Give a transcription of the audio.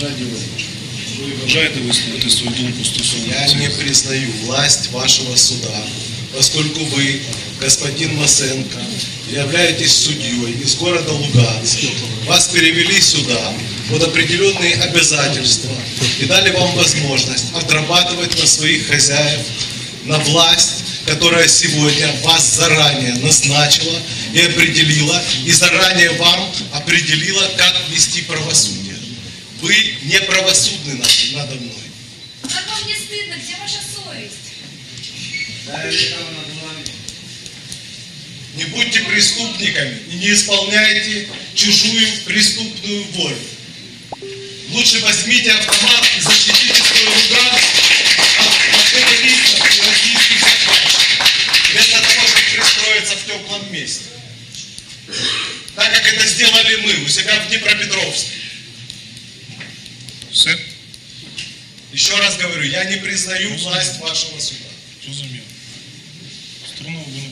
Ви бажаєте висловити свою думку стосовно Я не признаю власть вашего суда, поскольку вы, господин Масенко, являетесь судьей из города Луганск. Вас перевели сюда под определенные обязательства и дали вам возможность отрабатывать на своих хозяев, на власть, которая сегодня вас заранее назначила и определила, и заранее вам определила, как вести правосудие. Вы не правосудны над- надо мной. Как вам не стыдно? Где ваша совесть? Не будьте преступниками и не исполняйте чужую преступную волю. Лучше возьмите автомат и защитите свой Луганск от террористов и российских захватчиков, вместо того, чтобы пристроиться в теплом месте. Так как это сделали мы у себя в. Все? Еще раз говорю, я не признаю власть вашего суда. Розумію. Сторона обвинувачення.